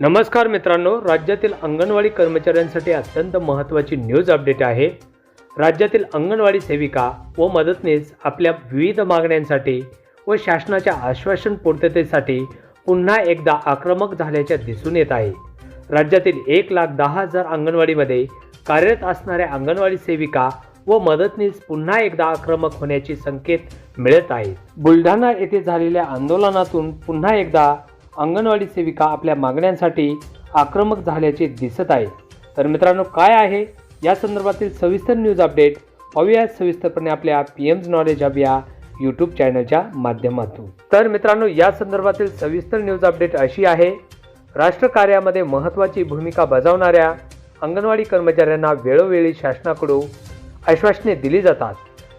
नमस्कार मित्रांनो राज्यातील अंगणवाडी कर्मचाऱ्यांसाठी अत्यंत महत्त्वाची न्यूज अपडेट आहे. राज्यातील अंगणवाडी सेविका व मदतनीस आपल्या विविध मागण्यांसाठी व शासनाच्या आश्वासन पूर्ततेसाठी पुन्हा एकदा आक्रमक झाल्याचे दिसून येत आहे. राज्यातील एक लाख दहा हजार अंगणवाडीमध्ये कार्यरत असणाऱ्या अंगणवाडी सेविका व मदतनीस पुन्हा एकदा आक्रमक होण्याचे संकेत मिळत आहेत. बुलढाणा येथे झालेल्या आंदोलनातून पुन्हा एकदा अंगणवाडी सेविका आपल्या मागण्यांसाठी आक्रमक झाल्याचे दिसत आहे. तर मित्रांनो काय आहे? या संदर्भातील सविस्तर न्यूज अपडेट पाहूया. सविस्तरपणे आपल्या पी एम्स नॉलेज हब या यूट्यूब चॅनलच्या माध्यमातून. तर मित्रांनो या संदर्भातील सविस्तर न्यूज अपडेट अशी आहे. राष्ट्रकार्यामध्ये महत्त्वाची भूमिका बजावणाऱ्या अंगणवाडी कर्मचाऱ्यांना वेळोवेळी शासनाकडून आश्वासने दिली जातात.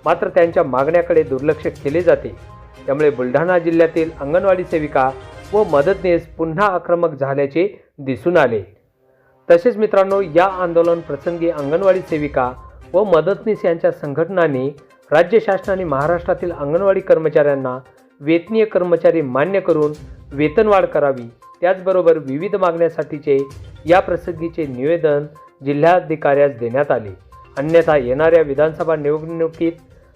मात्र त्यांच्या मागण्याकडे दुर्लक्ष केले जाते. त्यामुळे बुलढाणा जिल्ह्यातील अंगणवाडी सेविका व मदतनीस पुन्हा आक्रमक झाल्याचे दिसून आले. तसेच मित्रांनो या आंदोलन प्रसंगी अंगणवाडी सेविका व मदतनीस यांच्या संघटनांनी राज्य शासनाने महाराष्ट्रातील अंगणवाडी कर्मचाऱ्यांना वेतनीय कर्मचारी मान्य करून वेतनवाढ करावी. त्याचबरोबर विविध मागण्यासाठीचे या प्रसंगीचे निवेदन जिल्हाधिकाऱ्यास देण्यात आले. अन्यथा येणाऱ्या विधानसभा निवडणुकीत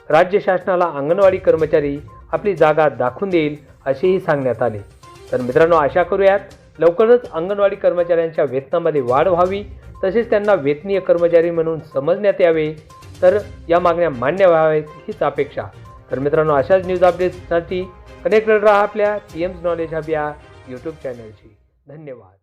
राज्य शासनाला अंगणवाडी कर्मचारी आपली जागा दाखवून देईल असेही सांगण्यात आले. तर मित्रांनो आशा करूयात लवकरच अंगणवाडी कर्मचाऱ्यांच्या वेतनामध्ये वाढ व्हावी तसेच त्यांना वेतनीय कर्मचारी म्हणून समजण्यात यावे. तर या मागण्या मान्य व्हाव्यात हीच अपेक्षा. तर मित्रांनो अशाच न्यूज अपडेट्ससाठी कनेक्टेड राहा आपल्या पी एम्स नॉलेज हब या यूट्यूब चॅनलशी धन्यवाद.